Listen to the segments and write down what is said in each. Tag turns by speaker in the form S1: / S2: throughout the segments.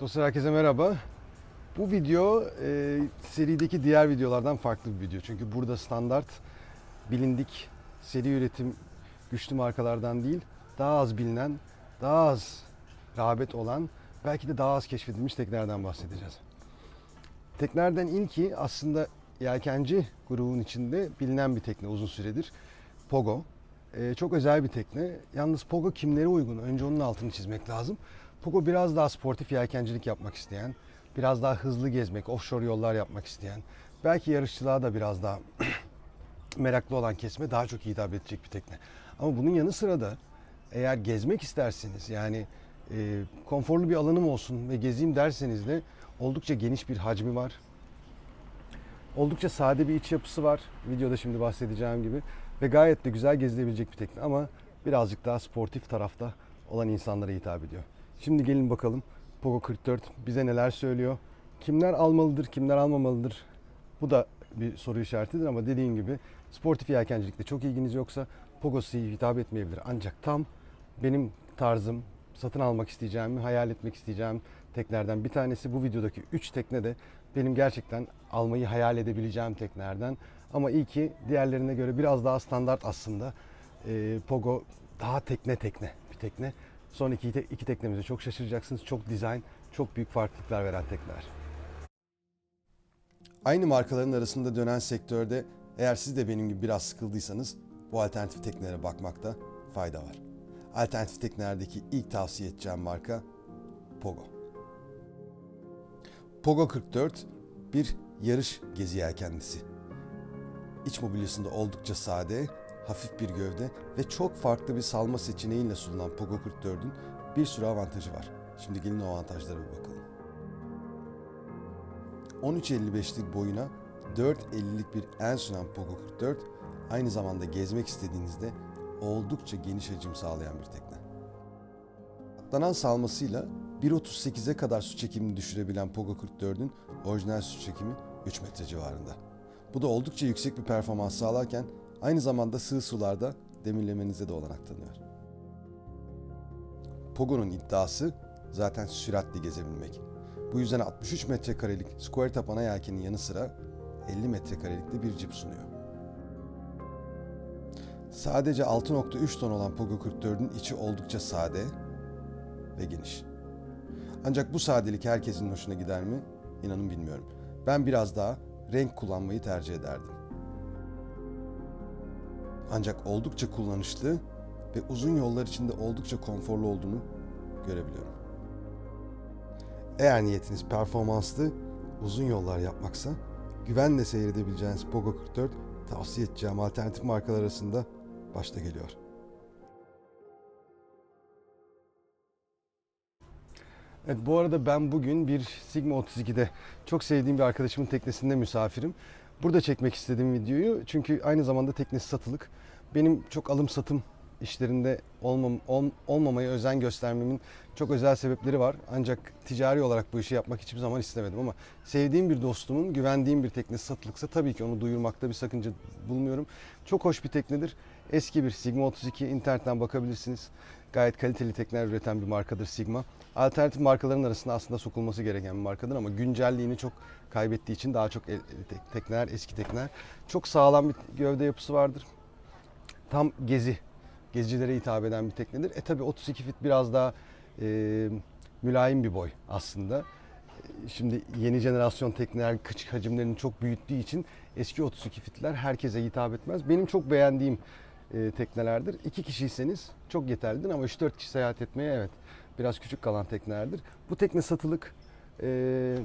S1: Dostlar herkese merhaba. Bu video e, serideki diğer videolardan farklı bir video. Çünkü burada standart, bilindik, seri üretim güçlü markalardan değil, daha az bilinen, daha az rağbet olan, belki de daha az keşfedilmiş teknelerden bahsedeceğiz. Teknelerden ilki aslında yelkenci grubun içinde bilinen bir tekne uzun süredir. Pogo. E, çok özel bir tekne. Yalnız Pogo kimlere uygun? Önce onun altını çizmek lazım. Pogo biraz daha sportif yelkencilik yapmak isteyen, biraz daha hızlı gezmek, offshore yollar yapmak isteyen, belki yarışçılığa da biraz daha meraklı olan kesme daha çok hitap edecek bir tekne. Ama bunun yanı sıra da eğer gezmek isterseniz yani e, konforlu bir alanım olsun ve gezeyim derseniz de oldukça geniş bir hacmi var. Oldukça sade bir iç yapısı var. Videoda şimdi bahsedeceğim gibi. Ve gayet de güzel gezilebilecek bir tekne ama birazcık daha sportif tarafta olan insanlara hitap ediyor. Şimdi gelin bakalım Pogo 44 bize neler söylüyor. Kimler almalıdır, kimler almamalıdır? Bu da bir soru işaretidir ama dediğim gibi sportif yelkencilikte çok ilginiz yoksa Pogo size hitap etmeyebilir. Ancak tam benim tarzım, satın almak isteyeceğim, hayal etmek isteyeceğim teknelerden bir tanesi. Bu videodaki 3 tekne de benim gerçekten almayı hayal edebileceğim teknelerden. Ama iyi ki diğerlerine göre biraz daha standart aslında. Ee, Pogo daha tekne tekne bir tekne. Son iki, iki teknemize çok şaşıracaksınız. Çok dizayn, çok büyük farklılıklar veren tekneler. Aynı markaların arasında dönen sektörde eğer siz de benim gibi biraz sıkıldıysanız bu alternatif teknelere bakmakta fayda var. Alternatif teknelerdeki ilk tavsiye edeceğim marka Pogo. Pogo 44 bir yarış gezi yelkenlisi. İç mobilyasında oldukça sade, hafif bir gövde ve çok farklı bir salma seçeneğiyle sunulan Pogo 44'ün bir sürü avantajı var. Şimdi gelin o avantajlara bir bakalım. 13.55'lik boyuna 4.50'lik bir en sunan Pogo 44 aynı zamanda gezmek istediğinizde oldukça geniş hacim sağlayan bir tekne. Atlanan salmasıyla 1.38'e kadar su çekimini düşürebilen Pogo 44'ün orijinal su çekimi 3 metre civarında. Bu da oldukça yüksek bir performans sağlarken aynı zamanda sığ sularda demirlemenize de olanak tanıyor. Pogo'nun iddiası zaten süratli gezebilmek. Bu yüzden 63 metrekarelik square tap ana yelkenin yanı sıra 50 metrekarelikte bir cip sunuyor. Sadece 6.3 ton olan Pogo 44'ün içi oldukça sade ve geniş. Ancak bu sadelik herkesin hoşuna gider mi? İnanın bilmiyorum. Ben biraz daha renk kullanmayı tercih ederdim. Ancak oldukça kullanışlı ve uzun yollar içinde oldukça konforlu olduğunu görebiliyorum. Eğer niyetiniz performanslı, uzun yollar yapmaksa güvenle seyredebileceğiniz Pogo 44 tavsiye edeceğim alternatif markalar arasında başta geliyor. Evet bu arada ben bugün bir Sigma 32'de çok sevdiğim bir arkadaşımın teknesinde misafirim. Burada çekmek istedim videoyu çünkü aynı zamanda teknesi satılık. Benim çok alım satım işlerinde olmam, ol- olmamaya özen göstermemin çok özel sebepleri var. Ancak ticari olarak bu işi yapmak hiçbir zaman istemedim ama sevdiğim bir dostumun güvendiğim bir teknesi satılıksa tabii ki onu duyurmakta bir sakınca bulmuyorum. Çok hoş bir teknedir. Eski bir Sigma 32 internetten bakabilirsiniz. Gayet kaliteli tekneler üreten bir markadır Sigma. Alternatif markaların arasında aslında sokulması gereken bir markadır ama güncelliğini çok kaybettiği için daha çok el- tek- tekneler, eski tekneler. Çok sağlam bir gövde yapısı vardır. Tam gezi, gezicilere hitap eden bir teknedir. E tabi 32 fit biraz daha e, mülayim bir boy aslında. Şimdi yeni jenerasyon tekneler küçük hacimlerini çok büyüttüğü için eski 32 fitler herkese hitap etmez. Benim çok beğendiğim e, teknelerdir. İki kişiyseniz çok yeterlidir ama 3-4 kişi seyahat etmeye evet biraz küçük kalan teknelerdir. Bu tekne satılık. E,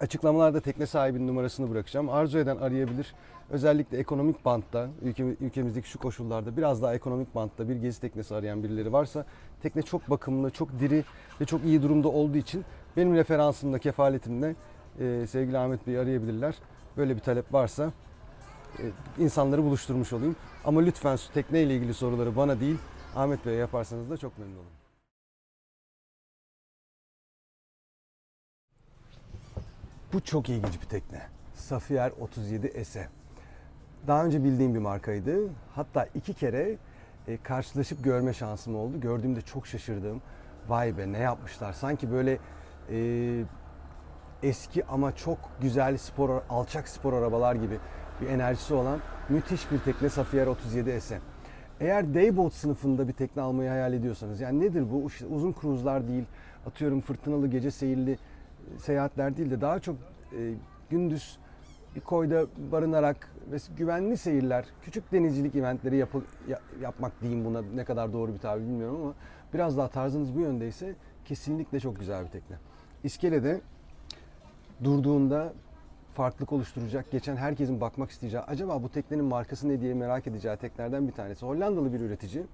S1: açıklamalarda tekne sahibinin numarasını bırakacağım. Arzu eden arayabilir. Özellikle ekonomik bantta, ülkemi- ülkemizdeki şu koşullarda biraz daha ekonomik bantta bir gezi teknesi arayan birileri varsa tekne çok bakımlı, çok diri ve çok iyi durumda olduğu için benim referansımda, kefaletimle e, sevgili Ahmet Bey'i arayabilirler. Böyle bir talep varsa insanları buluşturmuş olayım. Ama lütfen şu tekne ile ilgili soruları bana değil Ahmet Bey'e yaparsanız da çok memnun olurum. Bu çok ilginç bir tekne. Safiyer 37 SE. Daha önce bildiğim bir markaydı. Hatta iki kere e, karşılaşıp görme şansım oldu. Gördüğümde çok şaşırdım. Vay be ne yapmışlar. Sanki böyle e, eski ama çok güzel spor, alçak spor arabalar gibi bir enerjisi olan müthiş bir tekne Safiyer 37 SM. Eğer dayboat sınıfında bir tekne almayı hayal ediyorsanız, yani nedir bu? Uzun kruzlar değil, atıyorum fırtınalı gece seyirli e, seyahatler değil de daha çok e, gündüz bir koyda barınarak ve güvenli seyirler, küçük denizcilik eventleri yapı, ya- yapmak diyeyim buna ne kadar doğru bir tabir bilmiyorum ama biraz daha tarzınız bu yöndeyse kesinlikle çok güzel bir tekne. İskelede durduğunda farklılık oluşturacak, geçen herkesin bakmak isteyeceği, acaba bu teknenin markası ne diye merak edeceği teknelerden bir tanesi. Hollandalı bir üretici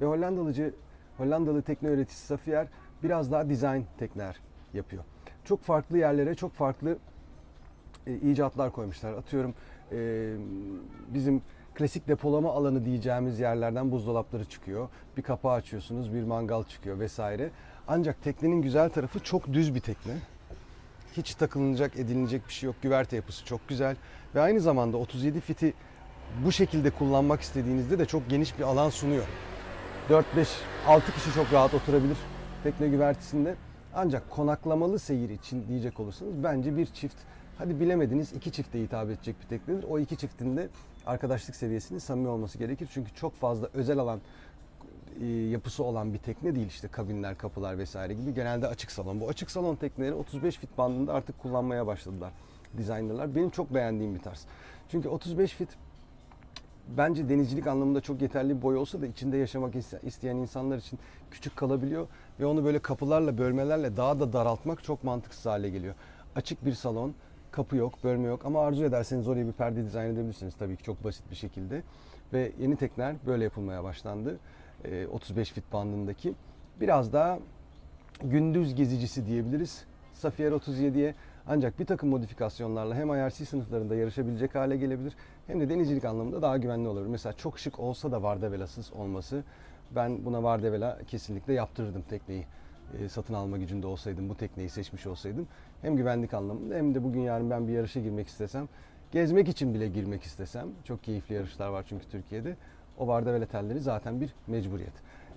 S1: ve Hollandalıcı, Hollandalı tekne üreticisi Safiyer biraz daha design tekneler yapıyor. Çok farklı yerlere, çok farklı e, icatlar koymuşlar. Atıyorum e, bizim klasik depolama alanı diyeceğimiz yerlerden buzdolapları çıkıyor. Bir kapağı açıyorsunuz, bir mangal çıkıyor vesaire. Ancak teknenin güzel tarafı çok düz bir tekne. Hiç takılınacak, edilecek bir şey yok. Güverte yapısı çok güzel. Ve aynı zamanda 37 fiti bu şekilde kullanmak istediğinizde de çok geniş bir alan sunuyor. 4, 5, 6 kişi çok rahat oturabilir tekne güvertesinde. Ancak konaklamalı seyir için diyecek olursanız bence bir çift, hadi bilemediniz iki çifte hitap edecek bir teknedir. O iki çiftin de arkadaşlık seviyesinin samimi olması gerekir. Çünkü çok fazla özel alan yapısı olan bir tekne değil işte kabinler, kapılar vesaire gibi. Genelde açık salon. Bu açık salon tekneleri 35 fit bandında artık kullanmaya başladılar designerlar. Benim çok beğendiğim bir tarz. Çünkü 35 fit bence denizcilik anlamında çok yeterli bir boy olsa da içinde yaşamak iste- isteyen insanlar için küçük kalabiliyor ve onu böyle kapılarla, bölmelerle daha da daraltmak çok mantıksız hale geliyor. Açık bir salon, kapı yok, bölme yok ama arzu ederseniz oraya bir perde dizayn edebilirsiniz tabii ki çok basit bir şekilde. Ve yeni tekneler böyle yapılmaya başlandı. Ee, 35 fit bandındaki. Biraz daha gündüz gezicisi diyebiliriz. Safiyer 37'ye ancak bir takım modifikasyonlarla hem IRC sınıflarında yarışabilecek hale gelebilir hem de denizcilik anlamında daha güvenli olabilir. Mesela çok şık olsa da vardavelasız olması ben buna vardevela kesinlikle yaptırırdım tekneyi. Ee, satın alma gücünde olsaydım, bu tekneyi seçmiş olsaydım hem güvenlik anlamında hem de bugün yarın ben bir yarışa girmek istesem, gezmek için bile girmek istesem, çok keyifli yarışlar var çünkü Türkiye'de, o vardevela telleri zaten bir mecburiyet.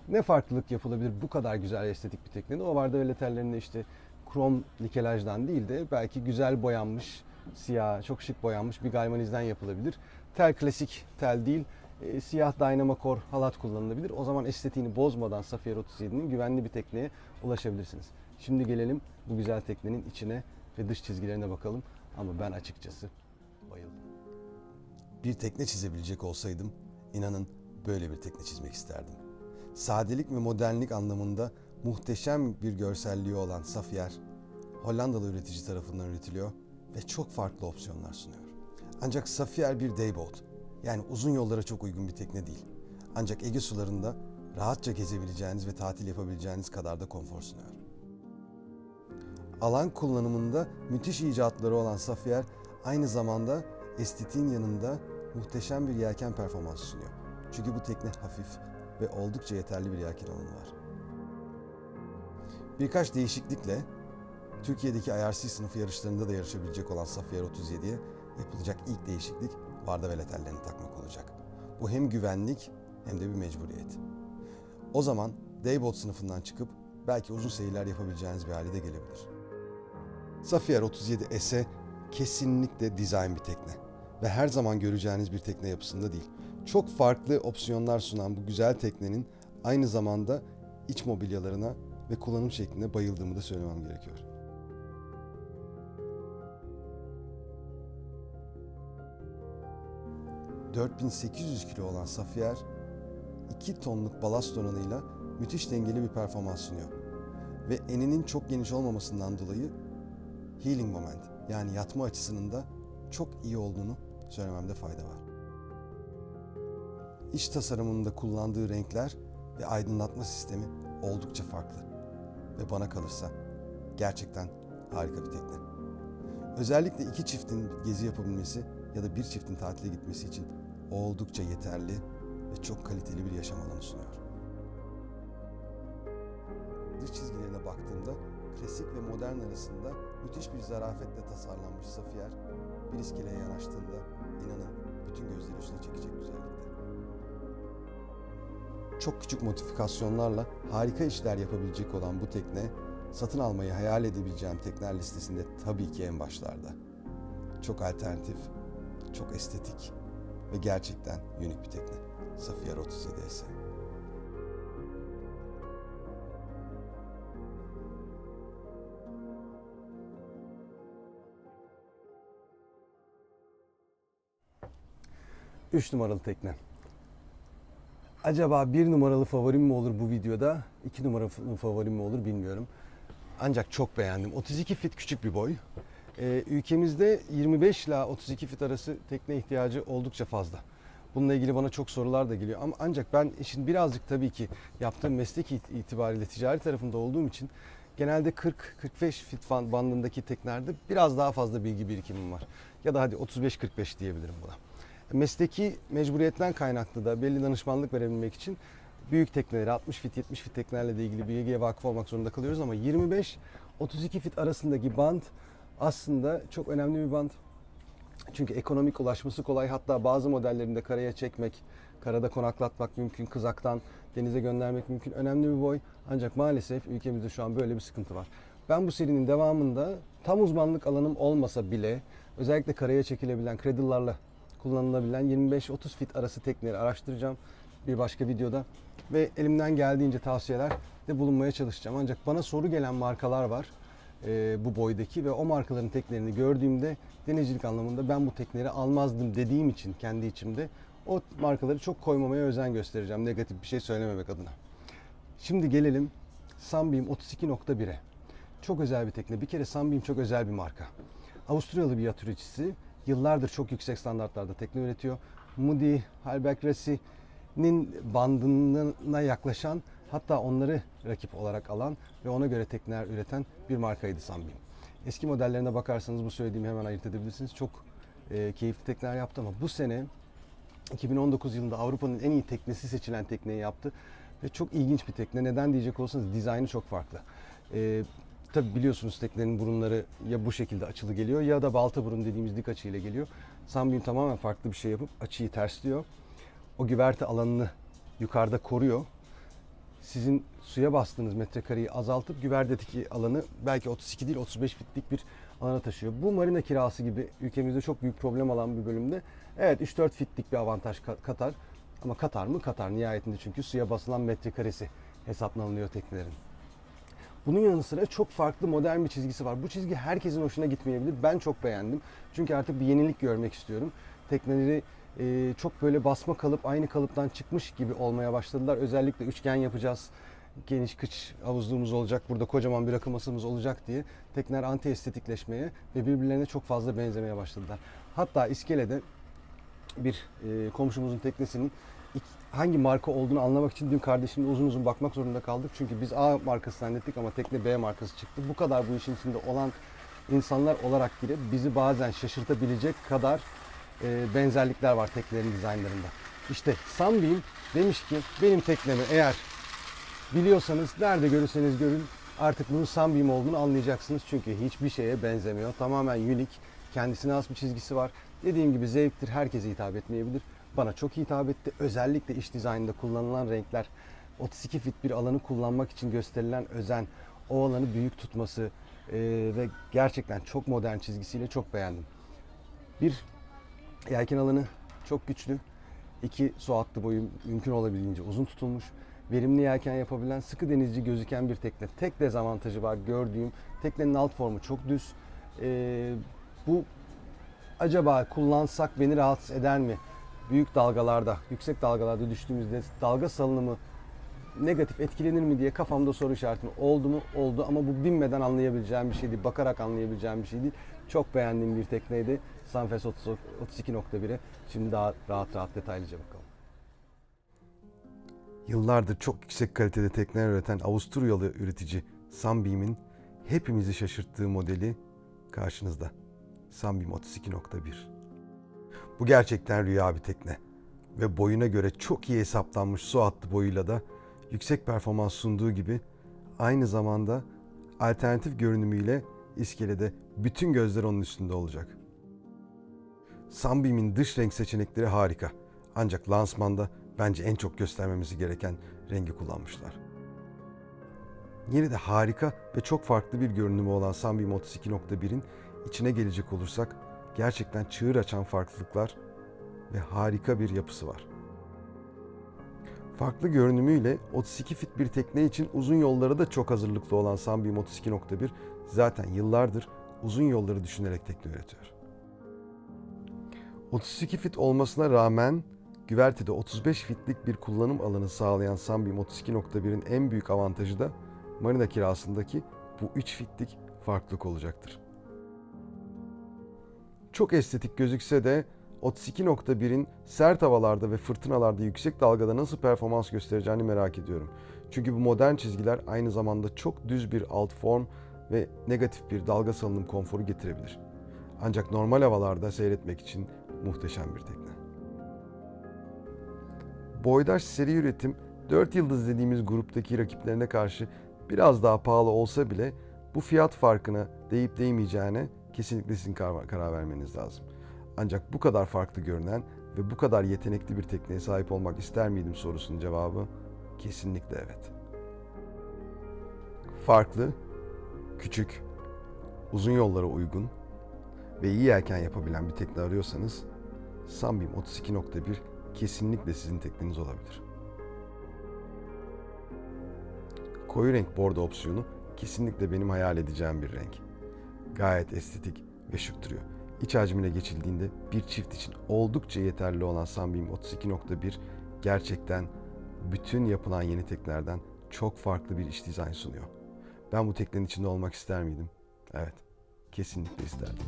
S1: Ne farklılık yapılabilir bu kadar güzel estetik bir teknede? O vardevela tellerinde işte krom nikelajdan değil de belki güzel boyanmış, siyah, çok şık boyanmış bir galvanizden yapılabilir. Tel klasik tel değil, e, siyah Dynamacore halat kullanılabilir. O zaman estetiğini bozmadan Safiyer 37'nin güvenli bir tekneye ulaşabilirsiniz. Şimdi gelelim bu güzel teknenin içine ve dış çizgilerine bakalım. Ama ben açıkçası bayıldım. Bir tekne çizebilecek olsaydım inanın böyle bir tekne çizmek isterdim. Sadelik ve modernlik anlamında muhteşem bir görselliği olan Safiyer, Hollandalı üretici tarafından üretiliyor ve çok farklı opsiyonlar sunuyor. Ancak Safiyer bir dayboat, yani uzun yollara çok uygun bir tekne değil. Ancak Ege sularında rahatça gezebileceğiniz ve tatil yapabileceğiniz kadar da konfor sunuyor. Alan kullanımında müthiş icatları olan Safiyer aynı zamanda estetiğin yanında muhteşem bir yelken performansı sunuyor. Çünkü bu tekne hafif ve oldukça yeterli bir yelken alanı var. Birkaç değişiklikle Türkiye'deki IRC sınıfı yarışlarında da yarışabilecek olan Safiyer 37'ye yapılacak ilk değişiklik vardavela tellerini takmak olacak. Bu hem güvenlik hem de bir mecburiyet. O zaman dayboat sınıfından çıkıp belki uzun seyirler yapabileceğiniz bir hale de gelebilir. Safiyer 37 S kesinlikle dizayn bir tekne ve her zaman göreceğiniz bir tekne yapısında değil. Çok farklı opsiyonlar sunan bu güzel teknenin aynı zamanda iç mobilyalarına ve kullanım şekline bayıldığımı da söylemem gerekiyor. ...4800 kilo olan Safiyer... ...2 tonluk balast donanıyla müthiş dengeli bir performans sunuyor. Ve eninin çok geniş olmamasından dolayı... ...healing moment yani yatma açısının da çok iyi olduğunu söylememde fayda var. İç tasarımında kullandığı renkler ve aydınlatma sistemi oldukça farklı. Ve bana kalırsa gerçekten harika bir tekne. Özellikle iki çiftin gezi yapabilmesi ya da bir çiftin tatile gitmesi için oldukça yeterli ve çok kaliteli bir yaşam alanı sunuyor. Dış çizgilerine baktığımda klasik ve modern arasında müthiş bir zarafetle tasarlanmış Safiyer, bir iskeleye yanaştığında inanın bütün gözleri üstüne çekecek güzellikte. Çok küçük modifikasyonlarla harika işler yapabilecek olan bu tekne, satın almayı hayal edebileceğim tekneler listesinde tabii ki en başlarda. Çok alternatif, çok estetik ve gerçekten unik bir tekne. Safiyer 37 S. 3 numaralı tekne. Acaba 1 numaralı favorim mi olur bu videoda? 2 numaralı favorim mi olur bilmiyorum. Ancak çok beğendim. 32 fit küçük bir boy. Ee, ülkemizde 25 ila 32 fit arası tekne ihtiyacı oldukça fazla. Bununla ilgili bana çok sorular da geliyor. Ama ancak ben işin birazcık tabii ki yaptığım meslek itibariyle ticari tarafında olduğum için genelde 40-45 fit bandındaki teknelerde biraz daha fazla bilgi birikimim var. Ya da hadi 35-45 diyebilirim buna. Mesleki mecburiyetten kaynaklı da belli danışmanlık verebilmek için büyük tekneleri 60 fit 70 fit teknelerle ilgili bilgiye vakıf olmak zorunda kalıyoruz ama 25 32 fit arasındaki band aslında çok önemli bir band. Çünkü ekonomik ulaşması kolay. Hatta bazı modellerinde karaya çekmek, karada konaklatmak mümkün, kızaktan denize göndermek mümkün. Önemli bir boy. Ancak maalesef ülkemizde şu an böyle bir sıkıntı var. Ben bu serinin devamında tam uzmanlık alanım olmasa bile özellikle karaya çekilebilen, cradle'larla kullanılabilen 25-30 fit arası tekneleri araştıracağım bir başka videoda ve elimden geldiğince tavsiyeler de bulunmaya çalışacağım. Ancak bana soru gelen markalar var e, bu boydaki ve o markaların teknelerini gördüğümde denizcilik anlamında ben bu tekneleri almazdım dediğim için kendi içimde o markaları çok koymamaya özen göstereceğim negatif bir şey söylememek adına. Şimdi gelelim Sunbeam 32.1'e. Çok özel bir tekne. Bir kere Sunbeam çok özel bir marka. Avusturyalı bir yat üreticisi. Yıllardır çok yüksek standartlarda tekne üretiyor. Moody, Halberg Racy'nin bandına yaklaşan hatta onları rakip olarak alan ve ona göre tekneler üreten bir markaydı Sunbeam. Eski modellerine bakarsanız bu söylediğimi hemen ayırt edebilirsiniz. Çok e, keyifli tekneler yaptı ama bu sene 2019 yılında Avrupa'nın en iyi teknesi seçilen tekneyi yaptı. Ve çok ilginç bir tekne. Neden diyecek olursanız dizaynı çok farklı. Ee, tabi biliyorsunuz teknenin burunları ya bu şekilde açılı geliyor ya da balta burun dediğimiz dik açıyla geliyor. Sunbeam tamamen farklı bir şey yapıp açıyı tersliyor. O güverte alanını yukarıda koruyor. Sizin suya bastığınız metrekareyi azaltıp güvertedeki alanı belki 32 değil 35 fitlik bir alana taşıyor. Bu marina kirası gibi ülkemizde çok büyük problem olan bir bölümde evet 3-4 fitlik bir avantaj ka- katar. Ama katar mı? Katar nihayetinde çünkü suya basılan metrekaresi hesaplanıyor teknelerin. Bunun yanı sıra çok farklı modern bir çizgisi var. Bu çizgi herkesin hoşuna gitmeyebilir. Ben çok beğendim. Çünkü artık bir yenilik görmek istiyorum. Tekneleri e, çok böyle basma kalıp aynı kalıptan çıkmış gibi olmaya başladılar. Özellikle üçgen yapacağız. Geniş kıç havuzluğumuz olacak. Burada kocaman bir akım masamız olacak diye tekneler anti estetikleşmeye ve birbirlerine çok fazla benzemeye başladılar. Hatta iskelede bir e, komşumuzun teknesinin hangi marka olduğunu anlamak için dün kardeşimle uzun uzun bakmak zorunda kaldık. Çünkü biz A markası zannettik ama tekne B markası çıktı. Bu kadar bu işin içinde olan insanlar olarak bile bizi bazen şaşırtabilecek kadar e, benzerlikler var teknelerin dizaynlarında. İşte Sunbeam demiş ki benim teknemi eğer biliyorsanız nerede görürseniz görün artık bunun Sunbeam olduğunu anlayacaksınız. Çünkü hiçbir şeye benzemiyor. Tamamen unik. Kendisine has bir çizgisi var. Dediğim gibi zevktir. Herkese hitap etmeyebilir. Bana çok hitap etti. Özellikle iş dizaynında kullanılan renkler, 32 fit bir alanı kullanmak için gösterilen özen, o alanı büyük tutması e, ve gerçekten çok modern çizgisiyle çok beğendim. Bir yelken alanı çok güçlü. İki su hattı boyu mümkün olabildiğince uzun tutulmuş. Verimli yelken yapabilen sıkı denizci gözüken bir tekne. Tek dezavantajı var gördüğüm. Teknenin alt formu çok düz. Ee, bu acaba kullansak beni rahatsız eder mi? Büyük dalgalarda, yüksek dalgalarda düştüğümüzde dalga salınımı negatif etkilenir mi diye kafamda soru işareti oldu mu? Oldu ama bu binmeden anlayabileceğim bir şey değil. Bakarak anlayabileceğim bir şey değil. Çok beğendiğim bir tekneydi. Sunfest 30 32.1'e. Şimdi daha rahat rahat detaylıca bakalım. Yıllardır çok yüksek kalitede tekneler üreten Avusturyalı üretici Sunbeam'in hepimizi şaşırttığı modeli karşınızda. Sunbeam 32.1. Bu gerçekten rüya bir tekne ve boyuna göre çok iyi hesaplanmış su hattı boyuyla da yüksek performans sunduğu gibi aynı zamanda alternatif görünümüyle iskelede bütün gözler onun üstünde olacak. Sunbeam'in dış renk seçenekleri harika. Ancak lansmanda bence en çok göstermemizi gereken rengi kullanmışlar. Yine de harika ve çok farklı bir görünümü olan Sunbeam 32.1'in içine gelecek olursak gerçekten çığır açan farklılıklar ve harika bir yapısı var. Farklı görünümüyle 32 fit bir tekne için uzun yollara da çok hazırlıklı olan Sunbeam 32.1 zaten yıllardır uzun yolları düşünerek tekne üretiyor. 32 fit olmasına rağmen güvertede 35 fitlik bir kullanım alanı sağlayan Sunbeam 32.1'in en büyük avantajı da marina kirasındaki bu 3 fitlik farklılık olacaktır. Çok estetik gözükse de 32.1'in sert havalarda ve fırtınalarda yüksek dalgada nasıl performans göstereceğini merak ediyorum. Çünkü bu modern çizgiler aynı zamanda çok düz bir alt form ve negatif bir dalga salınım konforu getirebilir. Ancak normal havalarda seyretmek için muhteşem bir tekne. Boydaş seri üretim 4 yıldız dediğimiz gruptaki rakiplerine karşı biraz daha pahalı olsa bile bu fiyat farkına değip değmeyeceğine kesinlikle sizin karar, vermeniz lazım. Ancak bu kadar farklı görünen ve bu kadar yetenekli bir tekneye sahip olmak ister miydim sorusunun cevabı kesinlikle evet. Farklı, küçük, uzun yollara uygun ve iyi yelken yapabilen bir tekne arıyorsanız Sunbeam 32.1 kesinlikle sizin tekneniz olabilir. Koyu renk bordo opsiyonu kesinlikle benim hayal edeceğim bir renk. Gayet estetik ve şık duruyor. İç hacmine geçildiğinde bir çift için oldukça yeterli olan Sunbeam 32.1 gerçekten bütün yapılan yeni teknelerden çok farklı bir iç dizayn sunuyor. Ben bu teknenin içinde olmak ister miydim? Evet, kesinlikle isterdim.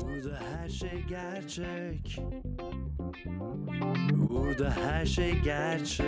S2: Burada her şey gerçek. Burada her şey gerçek.